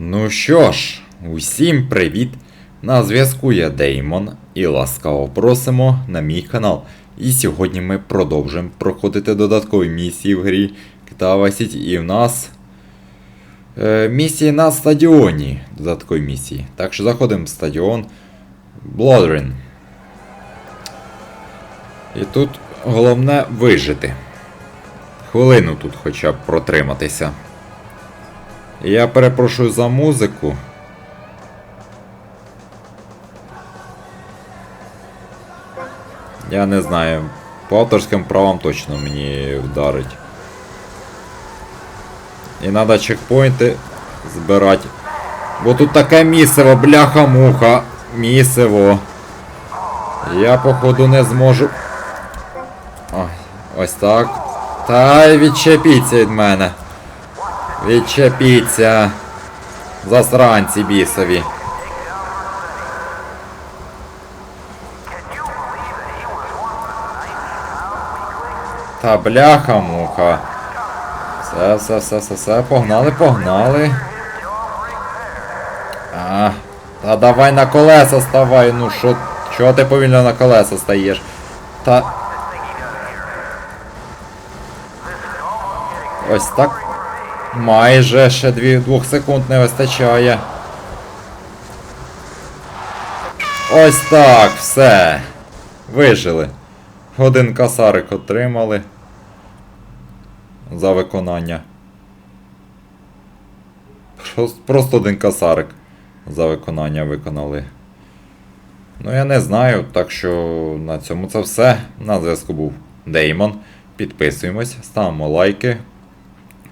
Ну що ж, усім привіт! На зв'язку я Деймон і ласкаво просимо на мій канал. І сьогодні ми продовжуємо проходити додаткові місії в грі Vice І в нас е, місії на стадіоні. Додаткові місії. Так що заходимо в стадіон Блодрин. І тут головне вижити. Хвилину тут хоча б протриматися. Я перепрошую за музику. Я не знаю. По авторським правам точно мені вдарить. І треба чекпоінти збирати. Бо тут таке місиво, бляха-муха. Місиво. Я походу не зможу. Ой, ось так. Та й відчепіться від мене. Відчепіться. Засранці бісові. Та бляха-муха. Все, все, все, все, все, погнали, погнали. А, та давай на колеса ставай, ну що, чого ти повільно на колеса стаєш? Та. Ось так. Майже ще дві, двох секунд не вистачає. Ось так, все. Вижили. Один касарик отримали. За виконання. Просто, просто один касарик за виконання виконали. Ну я не знаю, так що на цьому це все. На зв'язку був Деймон. Підписуємось, ставимо лайки,